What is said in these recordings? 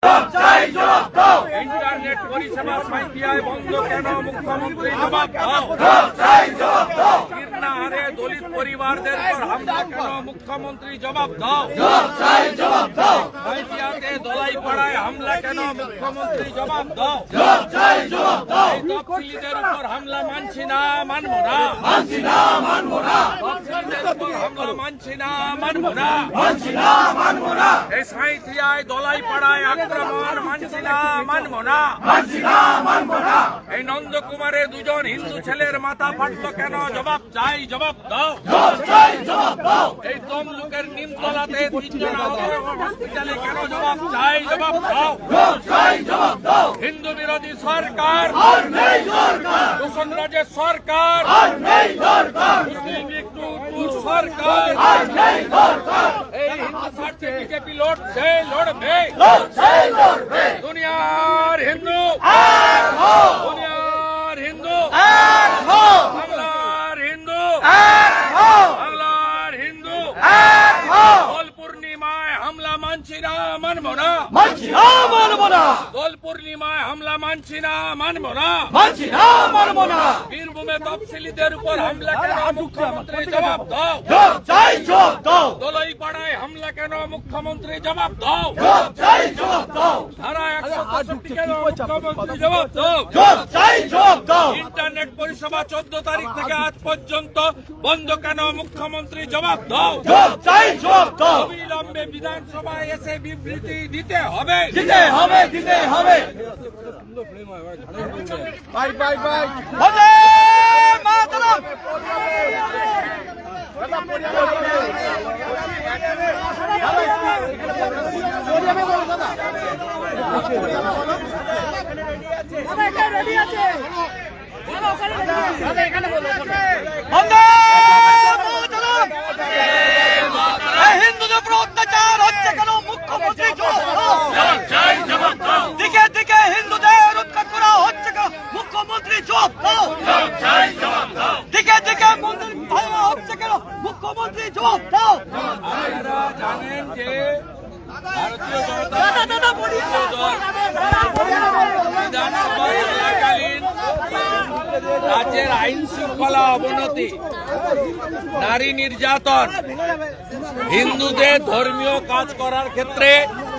加一句 internet পরিষেবা সাঁইতিয়ায় বন্ধ কেন? মুখ্যমন্ত্রী জবাব দাও। দলিত পরিবারদের পর হামলা কেন? মুখ্যমন্ত্রী জবাব দাও। সাঁইতিয়াতে দলাই পাড়ায় হামলা কেন? মুখ্যমন্ত্রী জবাব দাও। তফসিলিদের উপর হামলা মানছি না, মানব না। মানছি না মানব না তফসিলিদের উপর হামলা মানছি না, মানব না। মানছি না মানব না এই সাঁইথিয়ায় দলাই পাড়ায় আক্রমণ মানছি না, মানব না। মানছি না মানব না। এই নন্দকুমারে দুজন হিন্দু ছেলের মাথা ফাটলো কেন? জবাব চাই জবাব দাও। জবাব দাও। এই তমলুকের নিমতলাতে তিনজন হসপিটালে কেন? জবাব চাই জবাব দাও। জবাব দাও। হিন্দু বিরোধী সরকার আর নেই সরকার। দূষণ রাজের সরকার আর নেই মুসলিম লীগ সরকার। আর নেই সরকার। এই হিন্দু স্বার্থে বিজেপি লড়ছে লড়বে। লড়ছে লড়বে। দুনিয়ার হিন্দু। এক হো। দুনিয়ার হিন্দু। এক হো। বাংলার হিন্দু। এক হো। বাংলার হিন্দু। এক হো। দোল পূর্ণিমায় হামলা মানছি না মানব না। মানছি না মানব না। পূর্ণিমায় হামলা মানছি না মানব না। মানছি না মানব না। বীরভূমে তফসিলিদের উপর হামলা কেন মুখ্যমন্ত্রী জবাব দাও। চাই জবাব দাও। দোলাই পাড়ায় হামলা কেন মুখ্যমন্ত্রী জবাব দাও। জবাব চাই জবাব দাও। ধারা একশো পঁয়ষট্টি কেন মুখ্যমন্ত্রী জবাব দাও। জবাব চাই জবাব দাও। ইন্টারনেট পরিষেবা চোদ্দ তারিখ থেকে আজ পর্যন্ত বন্ধ কেন মুখ্যমন্ত্রী জবাব দাও। জবাব চাই জবাব দাও। অবিলম্বে বিধানসভায় এসে বিবৃতি দিতে হবে। দিতে হবে দিতে হবে। Bye bye bye. Bande Mataram. Bande Mataram এই হিন্দুদের উপর অত্যাচার হচ্ছে কেন? মুখ্যমন্ত্রী জবাব দাও দিকে দিকে হিন্দুদের উৎখাত করা হচ্ছে কেন মুখ্যমন্ত্রী জবাব দাও দিকে দিকে মন্দির ভাঙা হচ্ছে কেন মুখ্যমন্ত্রী জবাব দাও। জানেন যে ভারতীয় জনতা বিধানসভা চলাকালীন রাজ্যের আইন শৃঙ্খলা অবনতি নারী নির্যাতন হিন্দুদের ধর্মীয় কাজ করার ক্ষেত্রে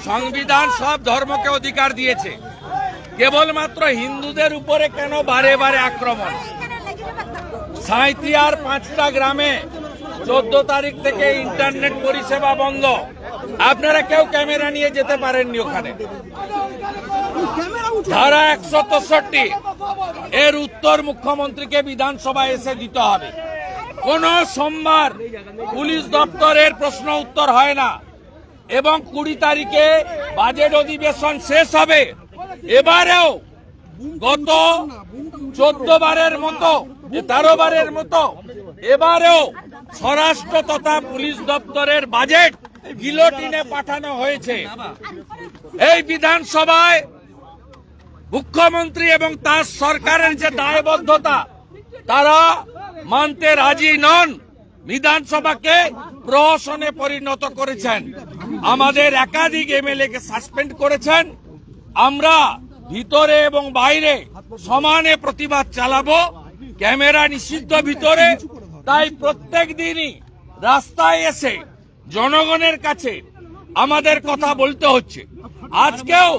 সংবিধান সব ধর্মকে অধিকার দিয়েছে। কেবলমাত্র হিন্দুদের উপরে কেন বারে বারে আক্রমণ? সাঁইতিয়ার পাঁচটা গ্রামে চোদ্দ তারিখ থেকে ইন্টারনেট পরিষেবা বন্ধ। আপনারা কেউ ক্যামেরা নিয়ে যেতে পারেননি ওখানে। ধারা একশো তেষট্টি, এর উত্তর মুখ্যমন্ত্রীকে বিধানসভায় এসে দিতে হবে। কোন সোমবার পুলিশ দপ্তরের প্রশ্ন উত্তর হয় না এবং কুড়ি তারিখে বাজেট অধিবেশন শেষ হবে। এবারেও গত চোদ্দ বারের মতো, তেরো বারের মতো, এবারেও স্বরাষ্ট্র তথা পুলিশ দপ্তরের বাজেট গিলোটিনে পাঠানো হয়েছে। এই বিধানসভায় মুখ্যমন্ত্রী এবং তার সরকারের যে দায়বদ্ধতা, তারা মানতে রাজি নন, বিধানসভাকে প্রহসনে পরিণত করেছেন। আমাদের একাধিক এমএলএ কে সাসপেন্ড করেছেন। আমরা ভিতরে এবং বাইরে সমানে প্রতিবাদ চালাবো। ক্যামেরা নিষিদ্ধ ভিতরে তাই প্রত্যেক দিনই রাস্তায় এসে জনগণের কাছে আমাদের কথা বলতে হচ্ছে। আজকেও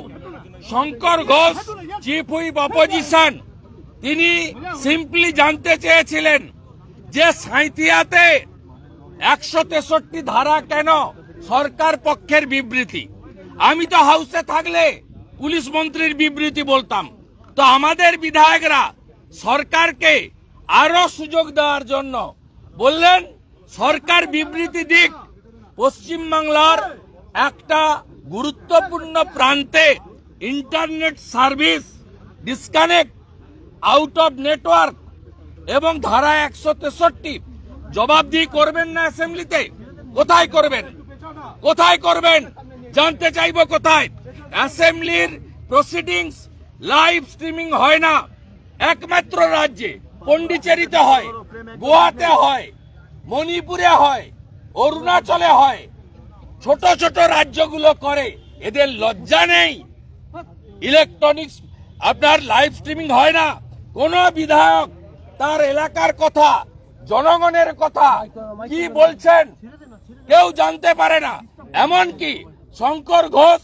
Shankar Ghosh chief whip opposition তিনি সিম্পলি জানতে চেয়েছিলেন যে সাঁইথিয়াতে একশো তেষট্টি ধারা কেন সরকার পক্ষের বিবৃতি? আমি তো হাউসে থাকলে পুলিশ মন্ত্রীর বিবৃতি বলতাম। তো আমাদের বিধায়করা সরকারকে আরও সুযোগ দেওয়ার জন্য বললেন, সরকার বিবৃতি দিক পশ্চিমবাংলার একটা গুরুত্বপূর্ণ প্রান্তে internet service disconnect, out of network, এবং ধারা একশো তেষট্টি, জবাবদিহি করবেন না অ্যাসেম্বলিতে? কোথায় করবেন? কোথায় করবেন? জানতে চাইব কোথায়? অ্যাসেম্বলির প্রসিডিংস লাইভ স্ট্রিমিং হয় না, একমাত্র রাজ্যে। পন্ডিচেরিতে হয়, গোয়াতে হয়, মণিপুরে হয়, অরুণাচলে হয়। ছোট ছোট রাজ্যগুলো করে, এদের লজ্জা নেই। ইলেকট্রনিক্স, আপনার লাইভ স্ট্রিমিং হয় না। কোন বিধায়ক, তার এলাকার কথা, জনগণের কথা, কি বলছেন, কেউ জানতে পারে না। এমনকি শঙ্কর ঘোষ,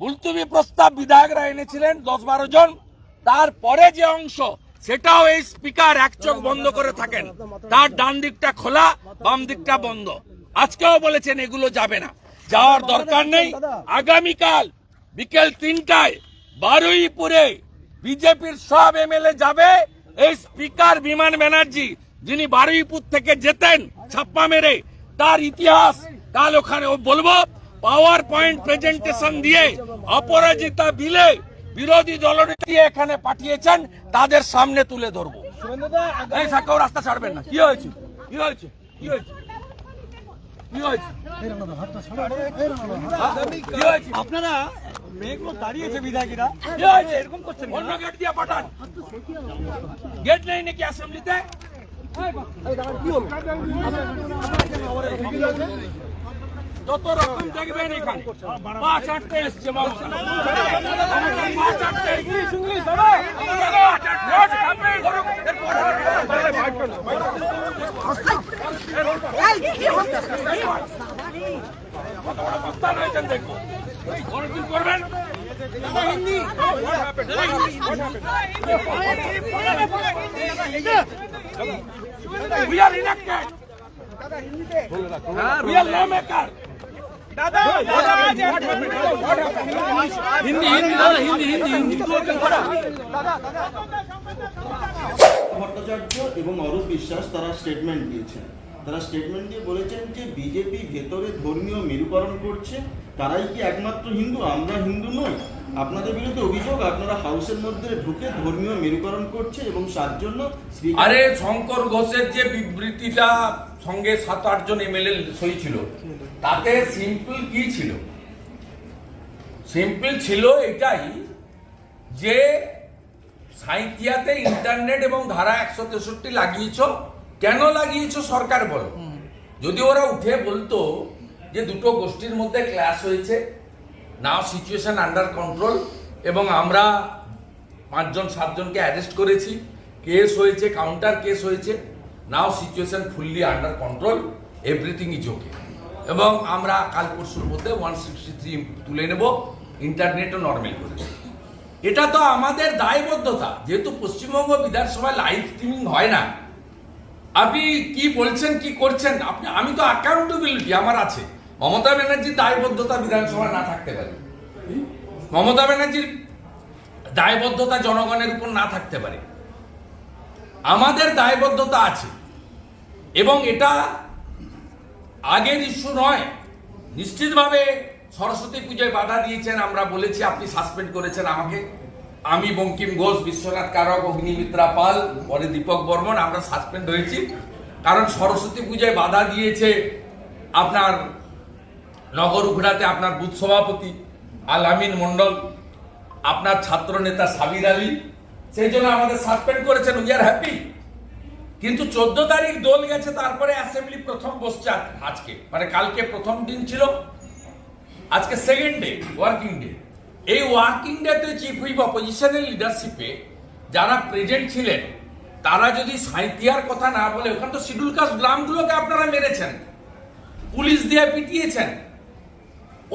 মুলতুবি প্রস্তাব বিধায়করা এনেছিলেন, দশ বারো জন। তারপরে যে অংশ সেটাও এই স্পিকার এক চোখ বন্ধ করে থাকেন। তার ডান দিকটা খোলা, বাম দিকটা বন্ধ। আজকেও বলেছেন এগুলো যাবে না। যাওয়ার দরকার নেই। আগামীকাল বিকেল তিনটায় বারুইপুরে বিজেপির সব এমএলএ যাবে। এই স্পিকার বিমান ব্যানার্জি, যিনি বারুইপুর থেকে যেতেন ছাপ্পা মেরে, তার ইতিহাস কাল ওখানে বলব। পাওয়ার পয়েন্ট প্রেজেন্টেশন দিয়ে অপরাজিতা বিলে বিরোধী দলনেত্রী এখানে পাঠিয়েছেন তাদের সামনে তুলে ধরবো। এই সাকাও রাস্তা ছাড়বেন না। কি হয়েছে? কি হয়েছে? কি হয়েছে? কি হয়েছে? কি হয়েছে? আপনারা মেয়েগুলো দাঁড়িয়েছে বিধায়করা। এরকম করছেন অন্য গেট দিয়ে পাঠান। গেট নেই নাকি অ্যাসেম্বলিতে যত রকম দেখবেন এখানে। পাঁচ আটটা এসছে বাবু এবং অরূপ বিশ্বাস তারা স্টেটমেন্ট দিয়েছেন। তারা স্টেটমেন্ট দিয়ে বলেছেন যে বিজেপি ভেতরে ধর্মীয় মেরুকরণ করছে, তারাই কি একমাত্র হিন্দু? আমরা হিন্দু নই। আপনাদের বিরুদ্ধে অভিযোগ, আপনারা হাউসের মধ্যে ঢুকে ধর্মীয় মেরুকরণ করছে এবং তার জন্য আরে শঙ্কর ঘোষের যে বিবৃতিটা সঙ্গে সাত আট জন এমএলএ সই ছিল, তাতে সিম্পল কি ছিল? সিম্পল ছিল এটাই যে সাঁইথিয়াতে ইন্টারনেট এবং ধারা একশো তেষট্টি লাগিয়েছ কেন লাগিয়েছ সরকার বলো? যদি ওরা উঠে বলতো যে দুটো গোষ্ঠীর মধ্যে ক্লাস হয়েছে নাও সিচুয়েশন আন্ডার কন্ট্রোল এবং আমরা পাঁচজন সাতজনকে অ্যারেস্ট করেছি কেস হয়েছে কাউন্টার কেস হয়েছে now situation fully under control everything is okay এবং আমরা কাল পরশুর মধ্যে ওয়ান সিক্সটি থ্রি তুলে নেব ইন্টারনেটও নর্মাল করেছি এটা তো আমাদের দায়বদ্ধতা যেহেতু পশ্চিমবঙ্গ বিধানসভায় লাইভ স্ট্রিমিং হয় না আপনি কি বলছেন, কি করছেন? আপনি, আমি তো অ্যাকাউন্টেবিলিটি আমার আছে। মমতা ব্যানার্জির দায়বদ্ধতা বিধানসভায় না থাকতে পারে। মমতা ব্যানার্জির দায়বদ্ধতা জনগণের উপর না থাকতে পারে। আমাদের দায়বদ্ধতা আছে। এবং এটা আগের ইস্যু নয়। নিশ্চিতভাবে সরস্বতী পুজোয় বাধা দিয়েছেন, আমরা বলেছি, আপনি সাসপেন্ড করেছেন আমাকে। আমি বঙ্কিম ঘোষ, বিশ্বনাথ কারক, অগ্নিমিত্রা পাল, পরে দীপক বর্মন, আমরা সাসপেন্ড হয়েছি। কারণ সরস্বতী পুজোয় বাধা দিয়েছে আপনার নগর উখড়াতে আপনার বুথ সভাপতি আল আমিন মন্ডল আপনার ছাত্র নেতা সাবির আলী। সেই জন্য আমাদের সাসপেন্ড করেছেন উই আর হ্যাপি কিন্তু চোদ্দ তারিখ দোল গেছে, তারপরে অ্যাসেম্বলি প্রথম বসছে আজকে। মানে কালকে প্রথম দিন ছিল। আজকে সেকেন্ড ডে ওয়ার্কিং ডে এই ওয়ার্কিং ডেতে চিফ হুইপ অপোজিশনের লিডারশিপে যারা প্রেজেন্ট ছিলেন, তারা যদি সাঁইতিয়ার কথা না বলে, ওখানে তো শিডিউল কাস্ট গ্রামগুলোকে আপনারা মেরেছেন, পুলিশ দিয়ে পিটিয়েছেন।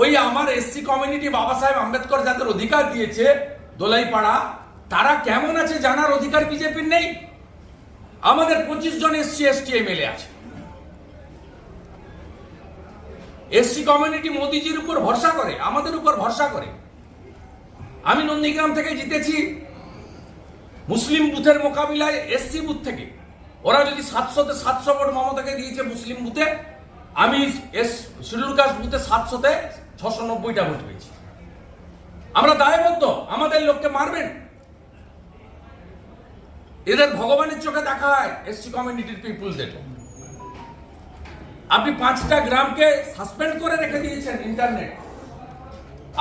ওই আমার এসসি কমিউনিটি বাবা সাহেব আম্বেদকর যাদের অধিকার দিয়েছে দোলাইপাড়া, তারা কেমন আছে জানার অধিকার বিজেপির নেই। আমাদের পঁচিশ জন এসসি এসটি এমএলএ আছে। এসসি কমিউনিটি মোদিজির উপর ভরসা করে, আমাদের উপর ভরসা করে। আমি নন্দীগ্রাম থেকে জিতেছি। মুসলিম বুথের মোকাবিলায় এসসি বুথ থেকে। ওরা যদি সাতশোতে সাতশো ভোট মমতাকে দিয়েছে মুসলিম বুথে, আমি এস শিডিউল কাস্ট বুথে সাতশোতে ছশো নব্বইটা ভোট পেয়েছি। আমরা দায়বদ্ধ, আমাদের লোককে মারবেন। এদের ভগবানের চোখে দেখা হয়, এসসি কমিউনিটির পিপুলদের আপনি পাঁচটা গ্রামকে সাসপেন্ড করে রেখে দিয়েছেন ইন্টারনেট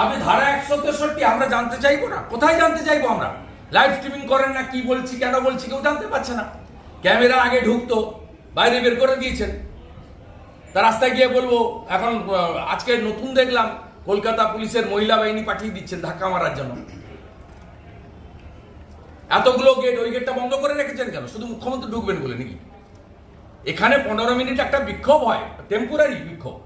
আপনি ধারা একশো তেষট্টি, আমরা জানতে চাইব না? কোথায় জানতে চাইব আমরা? লাইভ স্ট্রিমিং করেন না, কি বলছি, কেন বলছি, কেউ জানতে পারছে না। ক্যামেরা আগে ঢুকতো, বাইরে বের করে দিয়েছেন। তা রাস্তায় গিয়ে বলব, এখন আজকে নতুন দেখলাম, কলকাতা পুলিশের মহিলা বাহিনী পাঠিয়ে দিচ্ছেন ধাক্কা মারার জন্য। এতগুলো গেট ওই গেটটা বন্ধ করে রেখেছেন কেন? শুধু মুখ্যমন্ত্রী ঢুকবেন বলে নাকি? এখানে পনেরো মিনিট একটা বিক্ষোভ হয় টেম্পোরারি বিক্ষোভ।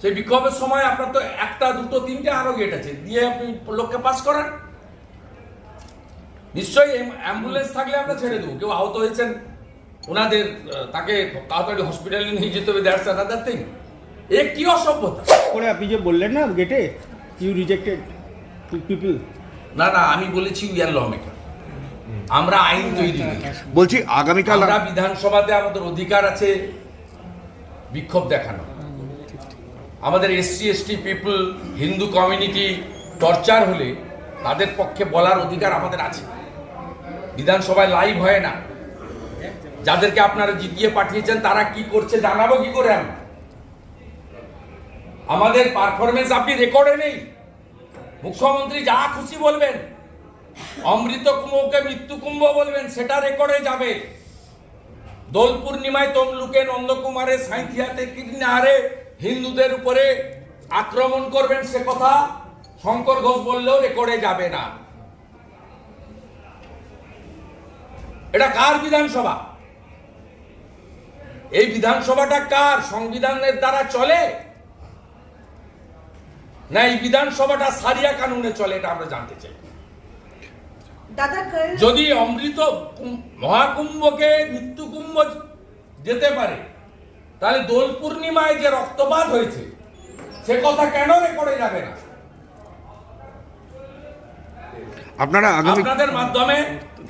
সেই বিক্ষোভের সময় আপনার তো একটা দুটো তিনটে আরও গেট আছে। দিয়ে আপনি লোককে পাস করান। নিশ্চয়ই অ্যাম্বুলেন্স থাকলে আমরা ছেড়ে দেবো। কেউ আহত হয়েছেন ওনাদের তাকে তাড়াতাড়ি হসপিটালে নিয়ে যেতে হবে দ্যাটস আনাদার থিং এ কি অসভ্যতা? করে আপনি যে বললেন না গেটে ইউ রিজেক্টেড পিপল না না আমি বলেছি উই আর ল মেকার আমরা আইন তৈরি বলছি আগামীকাল আমরা বিধানসভাতে আমাদের অধিকার আছে বিক্ষোভ দেখানো আমাদের SC, ST, people, Hindu community torture হলে তাদের পক্ষে বলার অধিকার আমাদের আছে। বিধানসভায় লাইভ হয় না। যাদেরকে আপনারা জিতিয়ে পাঠিয়েছেন, তারা কি করছে জানাব কি করে আমরা আমাদের পারফরমেন্স আপনি রেকর্ডে নেই। মুখ্যমন্ত্রী যা খুশি বলবেন, অমৃত কুম্ভকে মৃত্যু কুম্ভ বলবেন, সেটা রেকর্ডে যাবে। দোল পূর্ণিমায় তমলুকে নন্দকুমারে সাঁথিয়াতে কিনারে হিন্দুদের উপরে আক্রমণ করবেন সে কথা শঙ্কর ঘোষ বললেও রেকর্ডে যাবে না। এটা কার বিধানসভা? এই বিধানসভাটা কার? সংবিধানের দ্বারা চলে? না এই বিধানসভাটা সারিয়া কানুনে চলে এটা আমরা জানতে চাই। যদি অমৃত মহাকুম্ভকে মৃত্যু কুম্ভ যেতে পারে তাহলে দোল পূর্ণিমায় যে রক্তপাত হয়েছে সে কথা কেন রেকর্ডে যাবে না? আপনারা আপনাদের মাধ্যমে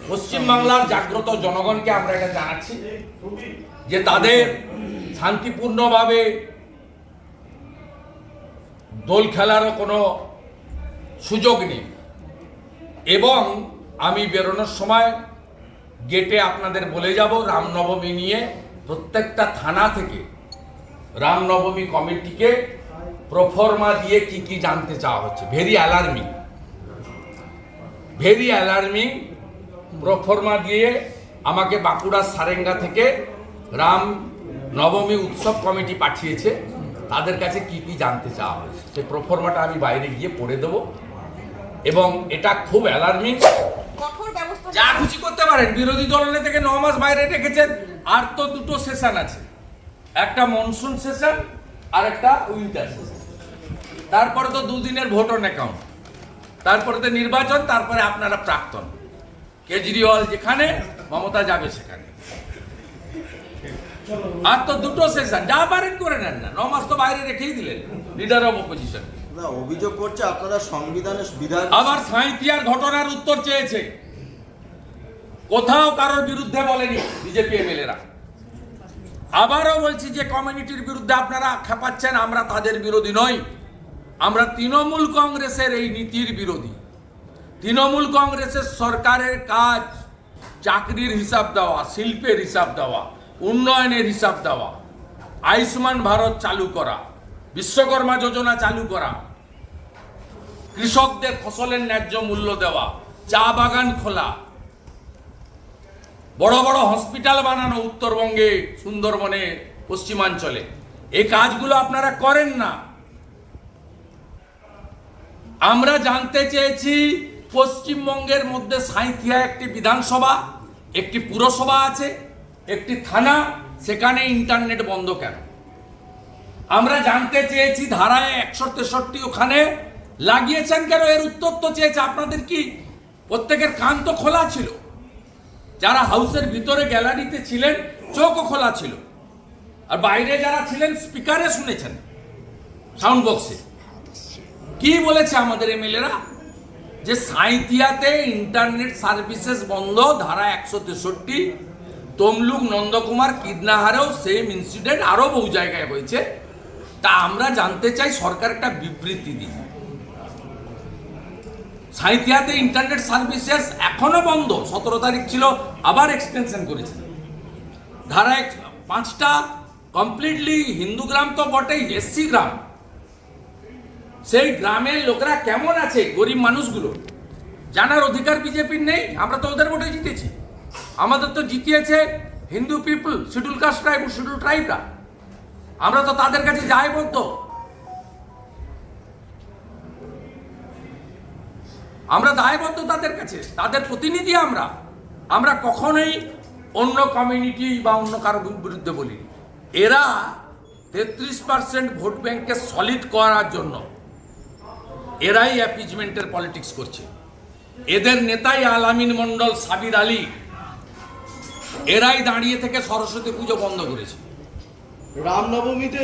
পশ্চিমবাংলার জাগ্রত জনগণকে আমরা এটা জানাচ্ছি যে তাদের শান্তিপূর্ণভাবে দোল খেলারও কোনো সুযোগ নেই। এবং আমি বেরোনোর সময় গেটে আপনাদের বলে যাব রামনবমী নিয়ে প্রত্যেকটা থানা থেকে রামনবমী কমিটিকে প্রফর্মা দিয়ে কি কি জানতে চাওয়া হচ্ছে? Very alarming. Very alarming proforma দিয়ে আমাকে বাঁকুড়ার সারেঙ্গা থেকে রাম নবমী উৎসব কমিটি পাঠিয়েছে। তাদের কাছে কি কি জানতে চাওয়া হয়েছে? সেই প্রফর্মাটা আমি বাইরে গিয়ে পড়ে দেবো। এবং এটা খুব অ্যালার্মিং ব্যবস্থা যা খুশি করতে পারেন। বিরোধী দলনে থেকে ন মাস বাইরে রেখেছেন। আর তো দুটো সেশন আছে। একটা মনসুন সেশন আর একটা উইন্টার সেশন তারপরে তো দুদিনের ভোট অন অ্যাকাউন্ট তারপরে তো নির্বাচন তারপরে আপনারা প্রাক্তন। কেজরিওয়াল যেখানে মমতা যাবে সেখানে। আর তো দুটো সেশন যা পারেন করে নেন না। ন মাস তো বাইরে রেখেই দিলেন। লিডার অফ অপোজিশন না, অভিযোগ করছে আপনারা সংবিধানের বিধান আবার সাঁইতিয়ার ঘটনার উত্তর চেয়েছে। কোথাও কারোর বিরুদ্ধে বলেনি বিজেপি এমএলএরা। আবারও বলছি যে কমিউনিটির বিরুদ্ধে আপনারা খেপাচ্ছেন, আমরা তাদের বিরোধী নই। আমরা তৃণমূল কংগ্রেসের এই নীতির বিরোধী। তৃণমূল কংগ্রেসের সরকারের কাজ চাকরির হিসাব দেওয়া, শিল্পের হিসাব দেওয়া, উন্নয়নের হিসাব দেওয়া, আয়ুষ্মান ভারত চালু করা। বিশ্বকর্মা যোজনা চালু করা। কৃষকদের ফসলের ন্যায্য মূল্য দেওয়া, চা বাগান খোলা। বড় বড় হসপিটাল বানানো উত্তরবঙ্গে, সুন্দরবনে, পশ্চিমাঞ্চলে। এই কাজগুলো আপনারা করেন না। আমরা জানতে চেয়েছি, পশ্চিমবঙ্গের মধ্যে সাঁইথিয়া একটি বিধানসভা, একটি পুরসভা আছে, একটি থানা, সেখানে ইন্টারনেট বন্ধ কেন? আমরা জানতে চেয়েছি ধারায় একশো তেষট্টি ওখানে। লাগিয়েছেন কেন? এর উত্তর তো চেয়েছে। আপনাদের কি প্রত্যেকের কান তো খোলা ছিল? যারা হাউসের ভিতরে গ্যালারিতে ছিলেন, চোখও খোলা ছিল। আর বাইরে যারা ছিলেন, স্পিকারে শুনেছেন, সাউন্ড বক্সে। কি বলেছে আমাদের এমএলএরা? যে সাঁইতিয়াতে ইন্টারনেট সার্ভিসেস বন্ধ ধারা একশো তেষট্টি। তমলুক নন্দকুমার কিদনাহারেও সেম ইনসিডেন্ট আরও বহু জায়গায় হয়েছে। তা আমরা জানতে চাই সরকার একটা বিবৃতি দিন সাঁইতিয়াতে ইন্টারনেট সার্ভিসেস এখনও বন্ধ, সতেরো তারিখ ছিল, আবার এক্সটেনশন করেছে। ধারা এক- পাঁচটা কমপ্লিটলি হিন্দু গ্রাম তো বটেই, এসসি গ্রাম। সেই গ্রামের লোকেরা কেমন আছে গরিব মানুষগুলো? জানার অধিকার বিজেপির নেই, আমরা তো ওদের ভোটে জিতেছি। আমাদের তো জিতিয়েছে Hindu people schedule caste tribe schedule ট্রাইবরা আমরা তো তাদের কাছে যাই বলতো। আমরা দায়বদ্ধ তাদের কাছে, তাদের প্রতিনিধি আমরা। আমরা কখনোই অন্য কমিউনিটি বা অন্য কারও বিরুদ্ধে বলি এরা তেত্রিশ পার্সেন্ট ভোট ব্যাংককে সলিড করার জন্য এরাই অ্যাপিজমেন্টের পলিটিক্স করছে। এদের নেতাই আলামিন মন্ডল সাবির আলী, এরাই দাঁড়িয়ে থেকে সরস্বতী পুজো বন্ধ করেছে। রামনবমীতে